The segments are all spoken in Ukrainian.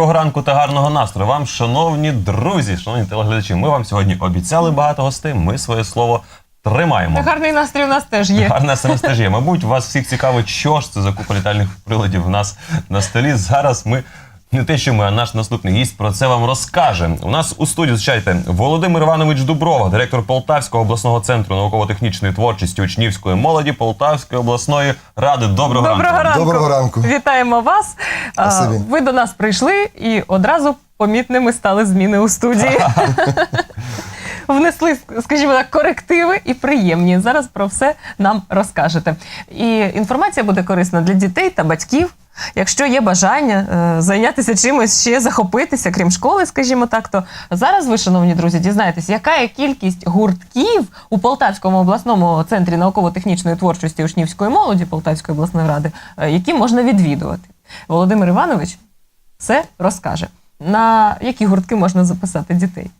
Доброго ранку та гарного настрою вам, шановні друзі, шановні телеглядачі. Ми вам сьогодні обіцяли багато гостей. Ми своє слово тримаємо. Та гарний настрій у нас теж є. Гарна саме теж є. Мабуть, вас всіх цікавить, що ж це за купа літальних приладів у нас на столі. Зараз ми. Не те, що ми, а наш наступний гість про це вам розкаже. У нас у студії зустрічайте Володимир Іванович Дуброва, директор Полтавського обласного центру науково-технічної творчості учнівської молоді Полтавської обласної ради. Доброго, Доброго ранку. ранку. Доброго ранку. Вітаємо вас. А, Спасибі. Ви до нас прийшли і одразу помітними стали зміни у студії. Внесли, скажімо так, корективи і приємні. Зараз про все нам розкажете. І інформація буде корисна для дітей та батьків. Якщо є бажання е, зайнятися чимось ще захопитися, крім школи, скажімо так, то зараз ви, шановні друзі, дізнаєтесь, яка є кількість гуртків у Полтавському обласному центрі науково-технічної творчості учнівської молоді Полтавської обласної ради, е, які можна відвідувати. Володимир Іванович все розкаже. На які гуртки можна записати дітей?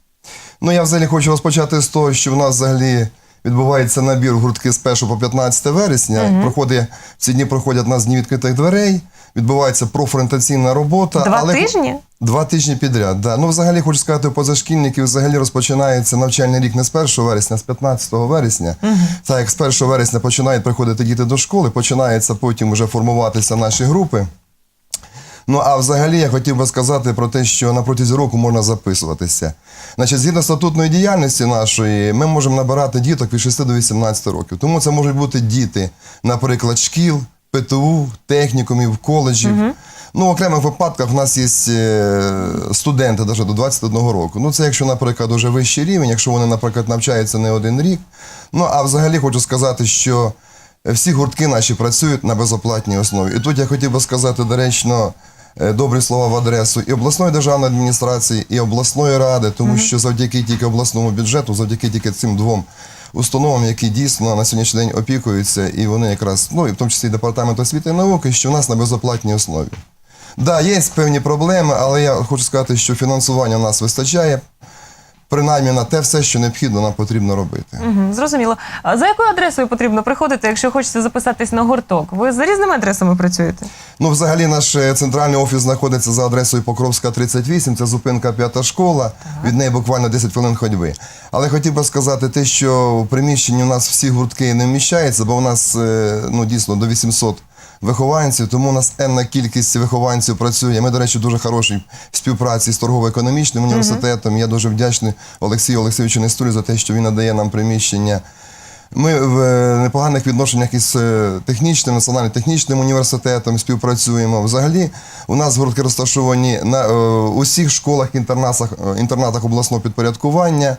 Ну, я взагалі хочу розпочати з того, що в нас взагалі відбувається набір гуртки з 1 по 15 вересня. Проходить, в ці дні проходять у нас дні відкритих дверей, відбувається профорієнтаційна робота. Два але- тижні? Два тижні підряд. Да. Ну, взагалі, хочу сказати, у позашкільників взагалі розпочинається навчальний рік не з 1 вересня, а з 15 вересня. Так як з 1 вересня починають приходити діти до школи, починається потім вже формуватися наші групи. Ну а взагалі я хотів би сказати про те, що на протязі року можна записуватися. Значить, згідно статутної діяльності нашої, ми можемо набирати діток від 6 до 18 років. Тому це можуть бути діти, наприклад, шкіл, ПТУ, технікумів, коледжів. Ну, в окремих випадках в нас є е, студенти навіть до 21 року. Ну, це якщо, наприклад, уже вищий рівень, якщо вони, наприклад, навчаються не один рік. Ну, а взагалі хочу сказати, що всі гуртки наші працюють на безоплатній основі. І тут я хотів би сказати доречно е, добрі слова в адресу і обласної державної адміністрації, і обласної ради, тому що завдяки тільки обласному бюджету, завдяки тільки цим двом установам, які дійсно на сьогоднішній день опікуються, і вони якраз, ну і в тому числі департамент освіти і науки, що в нас на безоплатній основі. Да, є певні проблеми, але я хочу сказати, що фінансування у нас вистачає. Принаймні на те все, що необхідно, нам потрібно робити. Угу, зрозуміло. А за якою адресою потрібно приходити, якщо хочете записатись на гурток? Ви за різними адресами працюєте? Ну, взагалі, наш е, центральний офіс знаходиться за адресою Покровська 38, це зупинка п'ята школа, від неї буквально 10 хвилин ходьби. Але хотів би сказати те, що в приміщенні у нас всі гуртки не вміщаються, бо у нас е, ну, дійсно до 800 вихованців, тому у нас енна кількість вихованців працює. Ми, до речі, дуже хорошій співпраці з торгово-економічним університетом. Я дуже вдячний Олексію Олексійовичу Нестурі за те, що він надає нам приміщення. Ми в е, непоганих відношеннях із е, технічним, національним технічним університетом співпрацюємо. Взагалі, у нас гуртки розташовані на е, усіх школах, інтернатах, е, інтернатах обласного підпорядкування.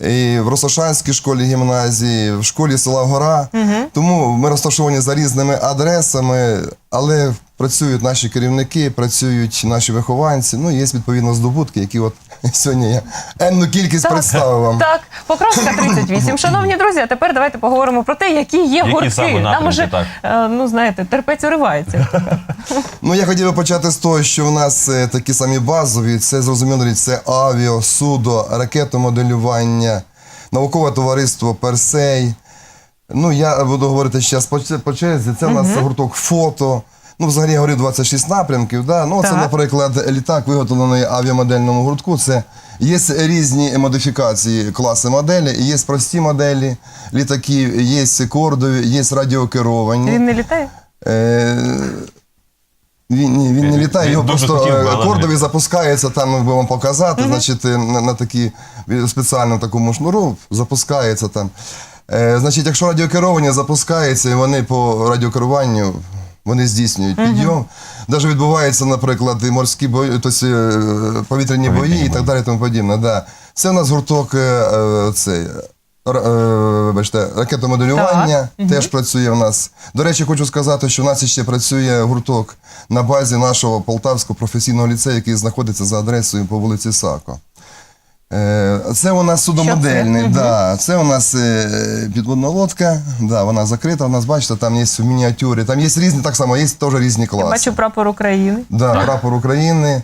І в Росошанській школі гімназії, в школі села Гора. Тому ми розташовані за різними адресами, але працюють наші керівники, працюють наші вихованці. Ну, є відповідно здобутки, які от сьогодні я енну кількість представив вам. Так, Покровська 38. Шановні друзі, а тепер давайте поговоримо про те, які є Які гуртки. саме Нам уже, так? е, ну знаєте, терпець уривається. Ну, я хотів би почати з того, що у нас е, такі самі базові. Це зрозуміло, річ, це авіо, судо, ракетомоделювання, наукове товариство Персей. Ну, я буду говорити зараз по, черзі. Це у нас гурток фото. Ну, взагалі я говорю 26 напрямків. Да? Ну, це, Так. наприклад, літак виготовлений авіамодельному гуртку. Це є різні модифікації, класи моделі, є прості моделі літаків, є кордові, є радіокеровані. Він не літає? Е, Він, ні, він не Він- літає, він його дуже просто хотів би, е, але кордові запускається, там ми вам показати, значить, е, на, на такі е, спеціальному такому шнуру запускається там. Е, значить, якщо радіокеровані запускається, і вони по радіокеруванню вони здійснюють підйом. Навіть відбуваються, наприклад, і морські бої, тобто е, повітряні бої і так далі, тому подібне. Да. Це у нас гурток е, е, цей, р- е, вибачте, ракетомоделювання теж працює в нас. До речі, хочу сказати, що в нас ще працює гурток на базі нашого Полтавського професійного ліцею, який знаходиться за адресою по вулиці Сако. Е, Це у нас судомодельний, це? да. це у нас е, підводна лодка, да, вона закрита. У нас, бачите, там є в мініатюрі, там є різні, так само, є теж різні Я класи. бачу прапор України. Да, прапор України.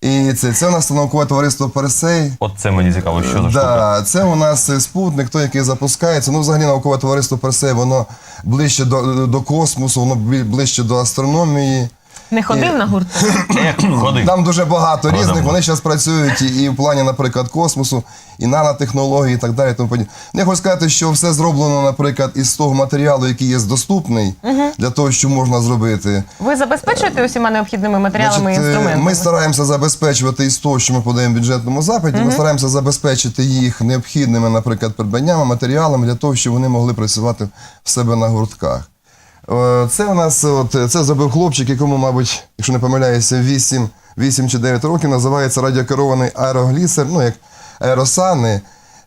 І це, це у нас наукове товариство Персей. От це мені цікаво, що за штука. Це у нас спутник, той, який запускається. Ну, взагалі, наукове товариство Персей, воно ближче до, до космосу, воно ближче до астрономії. Не ходив на гурток? Ех, ходи. Там дуже багато Ладно. різних. Вони зараз працюють і, і в плані, наприклад, космосу, і нанотехнології, і так далі. і Тому подібне. Ну, Я хочу сказати, що все зроблено, наприклад, із того матеріалу, який є доступний для того, що можна зробити. Ви забезпечуєте усіма необхідними матеріалами і Значить, е, інструментами? Ми стараємося забезпечувати із того, що ми подаємо в бюджетному запиті. Ми стараємося забезпечити їх необхідними, наприклад, придбаннями, матеріалами для того, щоб вони могли працювати в себе на гуртках. Е, Це у нас от, це зробив хлопчик, якому, мабуть, якщо не помиляюся, 8, 8 чи 9 років, називається радіокерований аероглісер, ну як аеросани.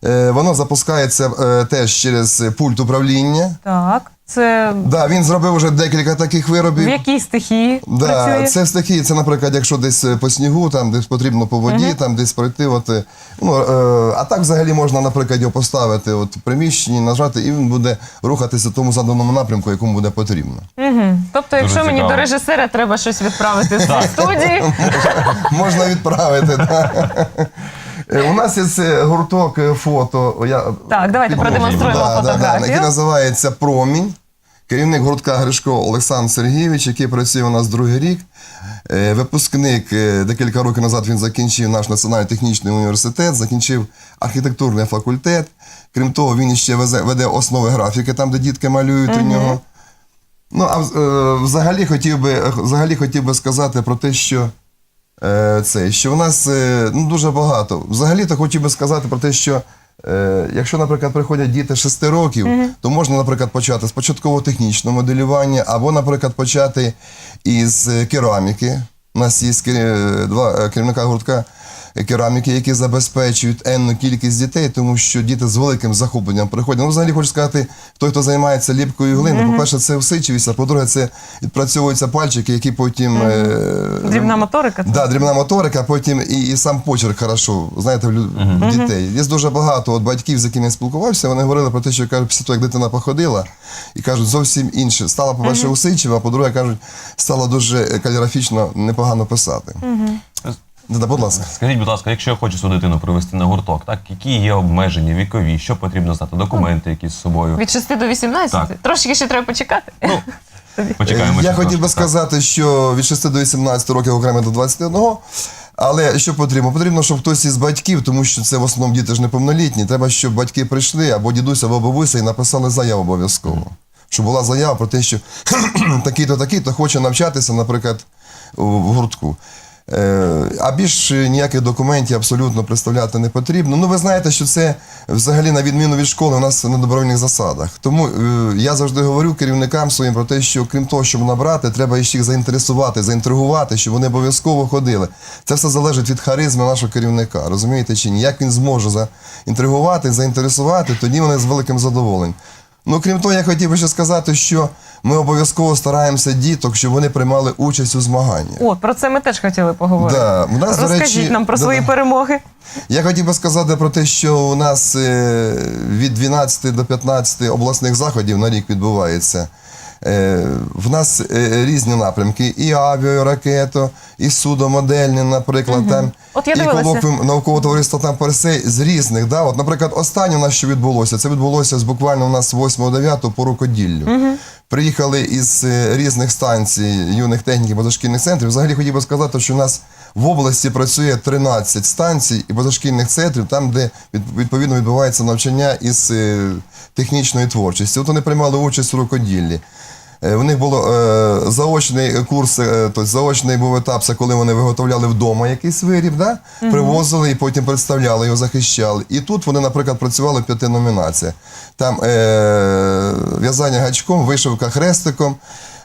Е, Воно запускається е, теж через пульт управління. Так. Це Да, він зробив вже декілька таких виробів. в якій стихії Да, працює? це такі, це, наприклад, якщо десь е, по снігу, там десь потрібно по воді, там десь пройти. От, е, ну, е, а так взагалі можна, наприклад, його поставити от, в приміщенні, нажати, і він буде рухатися в тому заданому напрямку, якому буде потрібно. Угу. Тобто, якщо мені до режисера треба щось відправити з студії, Можна відправити. Е, У нас є це гурток е, фото. Я Так, давайте підкажу. продемонструємо Да, да, да, фотографію. який називається Промінь. Керівник гуртка Гришко Олександр Сергійович, який працює у нас другий рік. Е, Випускник е, декілька років назад він закінчив наш національний технічний університет, закінчив архітектурний факультет. Крім того, він ще везе- веде основи графіки, там, де дітки малюють у нього. Ну, а е, взагалі хотів би, взагалі хотів би сказати про те, що це, що в нас е, ну, дуже багато. Взагалі-то хотів би сказати про те, що е, якщо, наприклад, приходять діти 6 років, то можна, наприклад, почати з початково-технічного моделювання, або, наприклад, почати із е, кераміки. У нас є два е, керівника гуртка кераміки, які забезпечують енну кількість дітей, тому що діти з великим захопленням приходять. Ну, взагалі хочу сказати, той, хто займається ліпкою глини, по-перше, це всичивість, а по-друге, це відпрацьовуються пальчики, які потім. е, дрібна моторика. Да, дрібна моторика, потім і, і сам почерк хорошо, знаєте, в лю- в дітей. Є дуже багато от батьків, з якими я спілкувався, вони говорили про те, що кажуть, після того, як дитина походила, і кажуть, зовсім інше. Стала, по-перше, усидчива, а по-друге, кажуть, стала дуже каліграфічно непогано писати. Да, будь ласка. Скажіть, будь ласка, якщо я хочу свою дитину привезти на гурток, так які є обмеження вікові, що потрібно знати, документи якісь з собою? Від 6 до 18? Так. Трошки ще треба почекати. Ну, почекаємо. Я хотів би трошки, так. сказати, що від 6 до 18 років окремо до 21. Але що потрібно? Потрібно, щоб хтось із батьків, тому що це в основному діти ж неповнолітні. Треба, щоб батьки прийшли або дідусь, або бабуся і написали заяву обов'язково. Щоб була заява про те, що такий-то такий-то хоче навчатися, наприклад, в в гуртку. Е, А більш ніяких документів абсолютно представляти не потрібно. Ну, ви знаєте, що це взагалі на відміну від школи у нас на добровільних засадах. Тому е, я завжди говорю керівникам своїм про те, що крім того, щоб набрати, треба ще їх заінтересувати, заінтригувати, щоб вони обов'язково ходили. Це все залежить від харизми нашого керівника. Розумієте чи ні? Як він зможе заінтригувати, заінтересувати, тоді вони з великим задоволенням. Ну, крім того, я хотів би ще сказати, що ми обов'язково стараємося діток, щоб вони приймали участь у змаганнях. О, про це ми теж хотіли поговорити. Да, у нас, до Розкажіть речі, нам про да, свої да. перемоги. Я хотів би сказати про те, що у нас е, від 12 до 15 обласних заходів на рік відбувається. Е, В нас е, різні напрямки: і авіа, і ракето, і судомодельні, наприклад, там, От я і колоквіум наукового товариства там Персей з різних. Да? От, наприклад, останнє у нас що відбулося, це відбулося з буквально у нас 8-9 по рукоділлю. Приїхали із е, різних станцій юних техніків позашкільних центрів. Взагалі хотів би сказати, що у нас в області працює 13 станцій і позашкільних центрів, там, де відповідно відбувається навчання із технічної творчості. От вони приймали участь у рукоділлі. Е, У них було е, заочний курс, е, тобто заочний був етап, це коли вони виготовляли вдома якийсь виріб, да? привозили і потім представляли його, захищали. І тут вони, наприклад, працювали в п'яти номінаціях. Там е, в'язання гачком, вишивка хрестиком,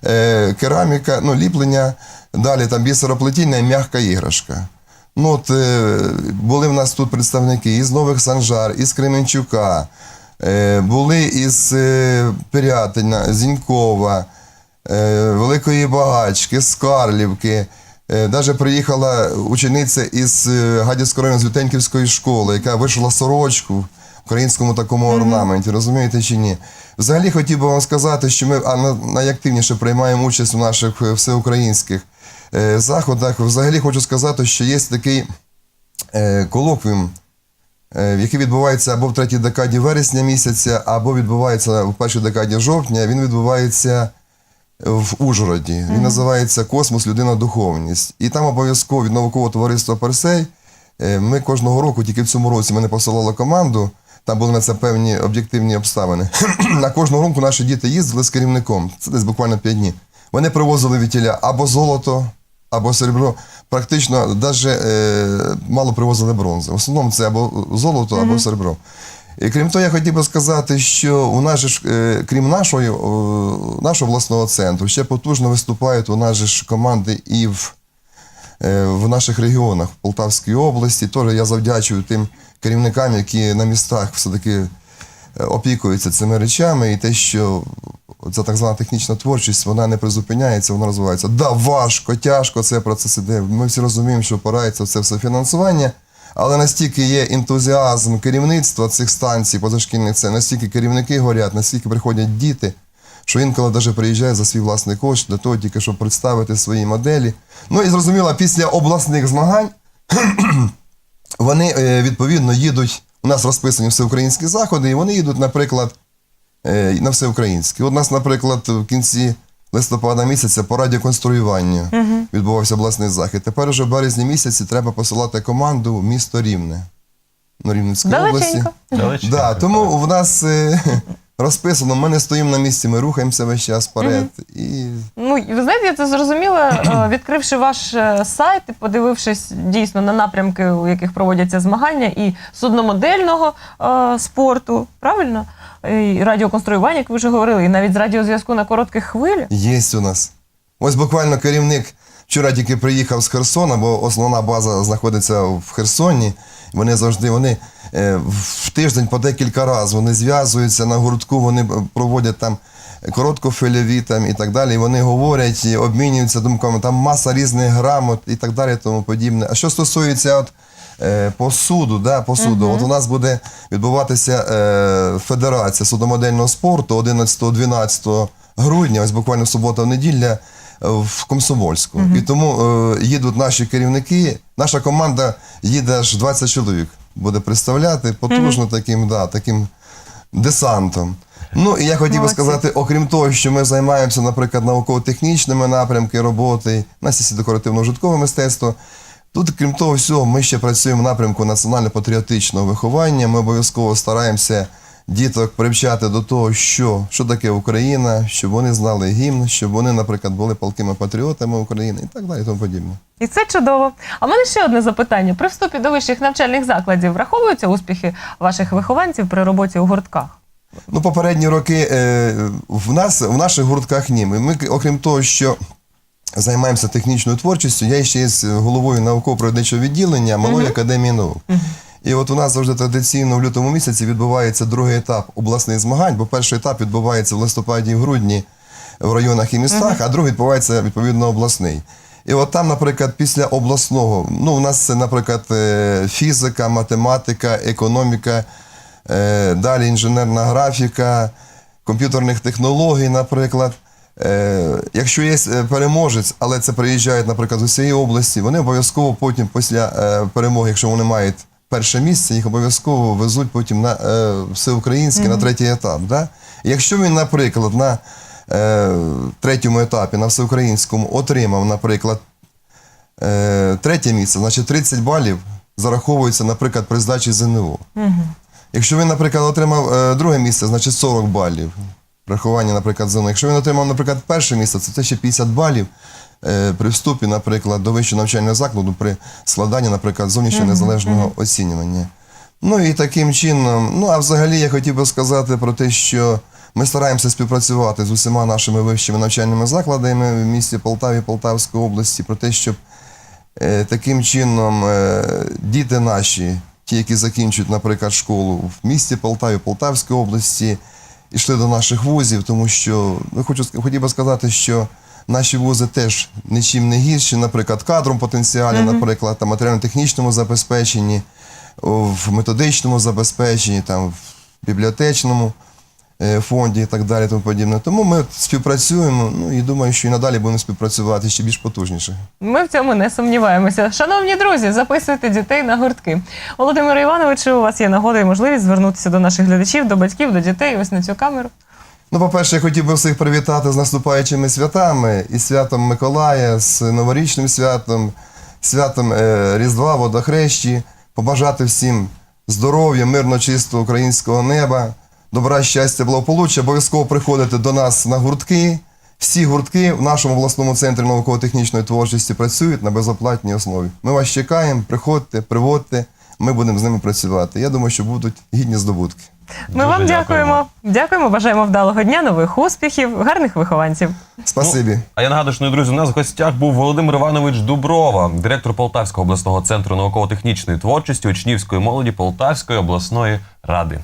е, кераміка, ну, ліплення, далі там бісероплетіння і м'яка іграшка. Ну, от, е, були в нас тут представники із Нових Санжар, із Кременчука, е, були із е, Пирятина, Зінькова, е, Великої Багачки, з Карлівки. Е, приїхала учениця із е, Гадяцького району з Лютенківської школи, яка вишила сорочку в українському такому орнаменті, розумієте чи ні? Взагалі хотів би вам сказати, що ми найактивніше приймаємо участь у наших е, всеукраїнських е, заходах. Взагалі хочу сказати, що є такий е, колоквіум, е, який відбувається або в третій декаді вересня місяця, або відбувається в першій декаді жовтня. Він відбувається в Ужгороді. Він називається Космос, людина, духовність. І там обов'язково від наукового товариства Персей. е, Ми кожного року, тільки в цьому році, ми не посилали команду. Там були на це певні об'єктивні обставини. на кожного року наші діти їздили з керівником. Це десь буквально 5 днів. Вони привозили від тіля або золото, або серебро. Практично навіть е, мало привозили бронзи. В основному це або золото, або серебро. І крім того, я хотів би сказати, що у нас же ж, е, крім нашої, о, нашого власного центру, ще потужно виступають у нас же ж команди і в, е, в наших регіонах, в Полтавській області. Теж я завдячую тим керівникам, які на містах все-таки е, опікуються цими речами, і те, що ця так звана технічна творчість, вона не призупиняється, вона розвивається. Да, важко, тяжко, це процес іде. Ми всі розуміємо, що опирається це все фінансування. Але настільки є ентузіазм керівництва цих станцій позашкільних, це настільки керівники горять, настільки приходять діти, що інколи навіть приїжджає за свій власний кошт для того, тільки щоб представити свої моделі. Ну і зрозуміло, після обласних змагань вони е, відповідно їдуть. У нас розписані всеукраїнські заходи, і вони їдуть, наприклад, на всеукраїнські. От у нас, наприклад, в кінці листопада місяця по радіоконструюванню відбувався обласний захід. Тепер уже в березні місяці треба посилати команду в місто Рівне. Ну, Рівненської області. Далеченько. Да, тому в нас е, розписано, ми не стоїмо на місці, ми рухаємося весь час вперед. І Ну, ви знаєте, я це зрозуміла, е, відкривши ваш е, сайт і подивившись дійсно на напрямки, у яких проводяться змагання, і судномодельного е, спорту, правильно? І радіоконструювання, як ви вже говорили, і навіть з радіозв'язку на коротких хвилях. Є у нас. Ось буквально керівник вчора тільки приїхав з Херсона, бо основна база знаходиться в Херсоні. Вони завжди вони е, в тиждень по декілька разів вони зв'язуються на гуртку, вони е, проводять там короткофильові там і так далі. І вони говорять, обмінюються думками. Там маса різних грамот і так далі, тому подібне. А що стосується от, е, посуду, да, посуду, от у нас буде відбуватися е, Федерація судомодельного спорту 11-12 грудня, ось буквально субота-неділя е, в Комсомольську. І тому е, їдуть наші керівники. Наша команда їде аж 20 чоловік. Буде представляти потужно таким, да, таким десантом. Ну і я хотів би Молодці. сказати, окрім того, що ми займаємося, наприклад, науково-технічними напрямки роботи, у нас декоративно-житкове мистецтво. Тут, крім того всього, ми ще працюємо в напрямку національно-патріотичного виховання. Ми обов'язково стараємося діток привчати до того, що, що таке Україна, щоб вони знали гімн, щоб вони, наприклад, були палкими патріотами України і так далі, і тому подібне. І це чудово. А в мене ще одне запитання: при вступі до вищих навчальних закладів враховуються успіхи ваших вихованців при роботі у гуртках? Ну, попередні роки е, в нас в наших гуртках ні. Ми, ми, окрім того, що займаємося технічною творчістю, я ще є з головою науково-природничого відділення Малої академії наук. І от у нас завжди традиційно в лютому місяці відбувається другий етап обласних змагань, бо перший етап відбувається в листопаді і в грудні в районах і містах, а другий відбувається відповідно обласний. І от там, наприклад, після обласного, ну, у нас це, наприклад, е, фізика, математика, економіка, е, далі інженерна графіка, комп'ютерних технологій, наприклад. Е, якщо є е, переможець, але це приїжджають, наприклад, з усієї області, вони обов'язково потім, після е, перемоги, якщо вони мають перше місце, їх обов'язково везуть потім на е, всеукраїнський, на третій етап. Да? Якщо він, наприклад, на третьому етапі, на всеукраїнському, отримав, наприклад, третє місце, значить 30 балів зараховується, наприклад, при здачі ЗНО. Якщо він, наприклад, отримав друге місце, значить 40 балів. Рахування, наприклад, ЗНО. Якщо він отримав, наприклад, перше місце, це це ще 50 балів е, при вступі, наприклад, до вищого навчального закладу при складанні, наприклад, зовнішнього незалежного оцінювання. Ну і таким чином, ну а взагалі я хотів би сказати про те, що ми стараємося співпрацювати з усіма нашими вищими навчальними закладами в місті Полтаві, Полтавської області, про те, щоб Е, Таким чином, е, діти наші, ті, які закінчують, наприклад, школу в місті Полтаві, Полтавській області, йшли до наших вузів, тому що ну, хочу хотів би сказати, що наші вузи теж нічим не гірші, наприклад, кадром потенціалі, наприклад, там, матеріально-технічному забезпеченні, в методичному забезпеченні, там, в бібліотечному фонді і так далі. Тому, подібне. тому ми співпрацюємо ну, і думаю, що і надалі будемо співпрацювати ще більш потужніше. Ми в цьому не сумніваємося. Шановні друзі, записуйте дітей на гуртки. Володимире Івановичу, у вас є нагода і можливість звернутися до наших глядачів, до батьків, до дітей. Ось на цю камеру. Ну, по-перше, я хотів би всіх привітати з наступаючими святами і святом Миколая, з новорічним святом, святом е, Різдва, Водохрещі, побажати всім здоров'я, мирно чистого українського неба, добра, щастя, благополуччя. Обов'язково приходити до нас на гуртки. Всі гуртки в нашому обласному центрі науково-технічної творчості працюють на безоплатній основі. Ми вас чекаємо, приходьте, приводьте, ми будемо з ними працювати. Я думаю, що будуть гідні здобутки. Ми Дуже вам дякуємо. дякуємо. Дякуємо, бажаємо вдалого дня, нових успіхів, гарних вихованців. Спасибі. А я нагадую, що, друзі, у нас в гостях був Володимир Іванович Дуброва, директор Полтавського обласного центру науково-технічної творчості учнівської молоді Полтавської обласної ради.